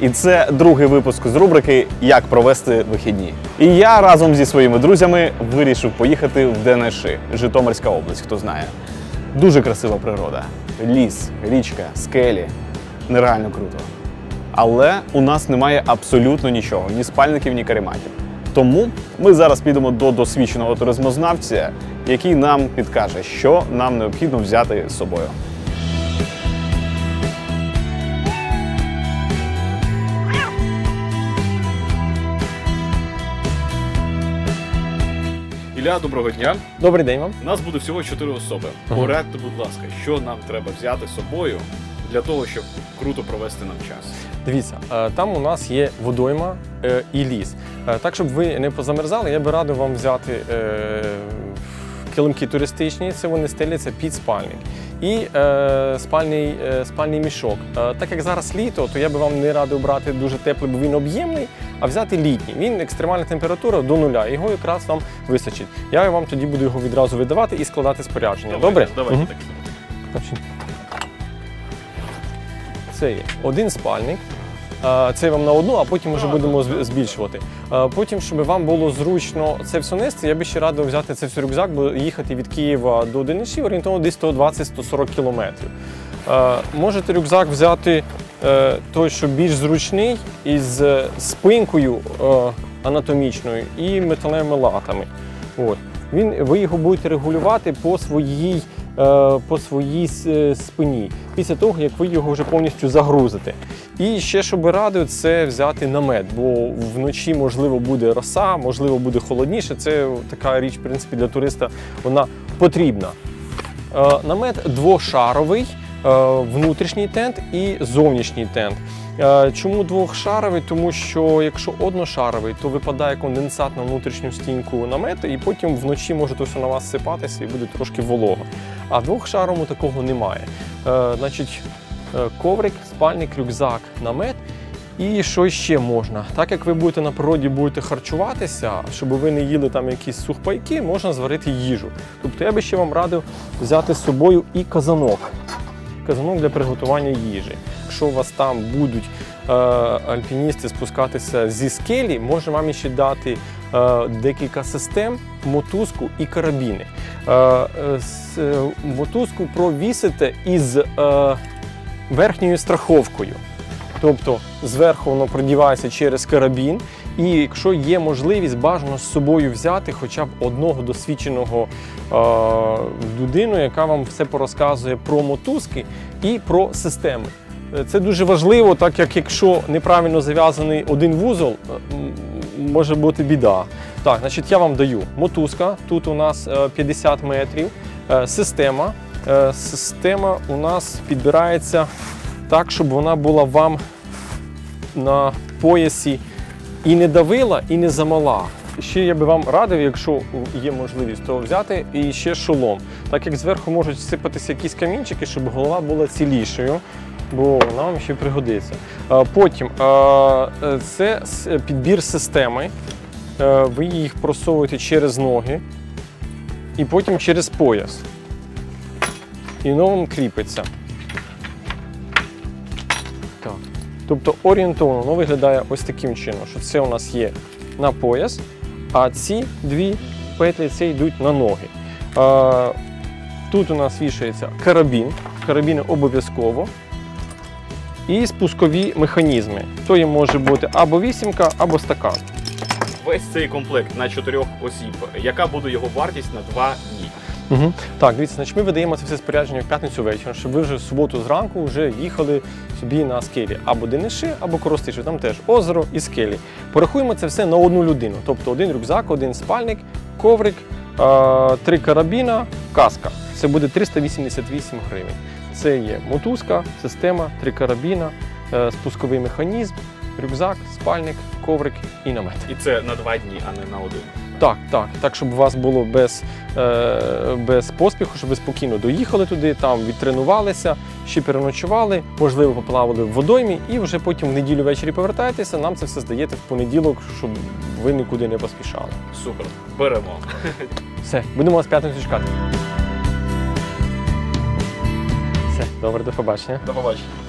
І це другий випуск з рубрики Як провести вихідні. І я разом зі своїми друзями вирішив поїхати в Денеши, Житомирська область, хто знає. Дуже красива природа. Ліс, річка, скелі. Нереально круто. Але у нас немає абсолютно нічого, ні спальників, ні карематів. Тому ми зараз підемо до досвідченого туризмознавця, який нам підкаже, що нам необхідно взяти з собою. Ілля, доброго дня. Добрий день вам. У нас буде всього чотири особи. Порадьте, будь ласка, що нам треба взяти з собою для того, щоб круто провести нам час. Дивіться, е, там у нас є водойма е, і ліс. Е, Так, щоб ви не позамерзали, я би радив вам взяти е, килимки туристичні, це вони стеляться під спальник. І е, спальний, е, спальний мішок. Е, так як зараз літо, то я би вам не радив брати дуже теплий, бо він об'ємний, а взяти літній. Він екстремальна температура до нуля. Його якраз вам вистачить. Я вам тоді буду його відразу видавати і складати спорядження. Добре? Давайте угу. так. Це є один спальник. Е, Це вам на одну, а потім вже будемо збільшувати. Потім, щоб вам було зручно це все нести, я би ще радив взяти це все рюкзак, бо їхати від Києва до Денишів орієнтовно десь 120-140 кілометрів. Можете рюкзак взяти е, той, що більш зручний, із е, спинкою е, анатомічною і металевими латами. Ви його будете регулювати по своїй, по своїй спині, після того, як ви його вже повністю загрузите. І ще, що би радив, це взяти намет, бо вночі, можливо, буде роса, можливо, буде холодніше. Це така річ, в принципі, для туриста вона потрібна. Е, Намет двошаровий, е, внутрішній тент і зовнішній тент. Е, Чому двохшаровий? Тому що якщо одношаровий, то випадає конденсат на внутрішню стінку намету, і потім вночі може все на вас сипатися і буде трошки волого. А в двохшаровому такого немає. Е, Значить, е, коврик, спальник, рюкзак, намет. І що ще можна? Так як ви будете на природі будете харчуватися, щоб ви не їли там якісь сухпайки, можна зварити їжу. Тобто я би ще вам радив взяти з собою і казанок. Казанок для приготування їжі. Якщо у вас там будуть е, альпіністи спускатися зі скелі, можна вам ще дати декілька систем, мотузку і карабіни. Е, е, е, мотузку провісите із е, верхньою страховкою. Тобто зверху воно продівається через карабін, і якщо є можливість, бажано з собою взяти хоча б одного досвідченого е, людину, яка вам все порозказує про мотузки і про системи. Е, Це дуже важливо, так як якщо неправильно зав'язаний один вузол, е, може бути біда. Так, значить, я вам даю мотузка. Тут у нас е, 50 метрів. Е, Система. Е, Система у нас підбирається так, щоб вона була вам на поясі і не давила, і не замала. Ще я би вам радив, якщо є можливість, то взяти і ще шолом. Так як зверху можуть сипатися якісь камінчики, щоб голова була цілішою, бо вона вам ще пригодиться. Е, Потім е, е, це підбір системи. Ви їх просовуєте через ноги і потім через пояс. І воно вам кріпиться. Так. Тобто орієнтовно воно виглядає ось таким чином, що це у нас є на пояс, а ці дві петлі це йдуть на ноги. Тут у нас вішається карабін, карабіни обов'язково. І спускові механізми. То є може бути або вісімка, або стакан. Весь цей комплект на чотирьох осіб. Яка буде його вартість на два дні? Угу. Так, дивіться, значить ми видаємо це все спорядження в п'ятницю вечором, щоб ви вже в суботу зранку вже їхали собі на скелі або Дениши, або Коростиші, там теж озеро і скелі. Порахуємо це все на одну людину. Тобто один рюкзак, один спальник, коврик, три карабіна, каска. Це буде 388 гривень. Це є мотузка, система, три карабіна, е, спусковий механізм, рюкзак, спальник, коврик і намет. І це на два дні, а не на один. Так, так, так, щоб у вас було без, е, без поспіху, щоб ви спокійно доїхали туди, там відтренувалися, ще переночували, можливо, поплавали в водоймі, і вже потім в неділю ввечері повертаєтеся, нам це все здаєте в понеділок, щоб ви нікуди не поспішали. Супер, беремо. Все, будемо вас п'ятницю чекати. Добре, до побачення. До побачення.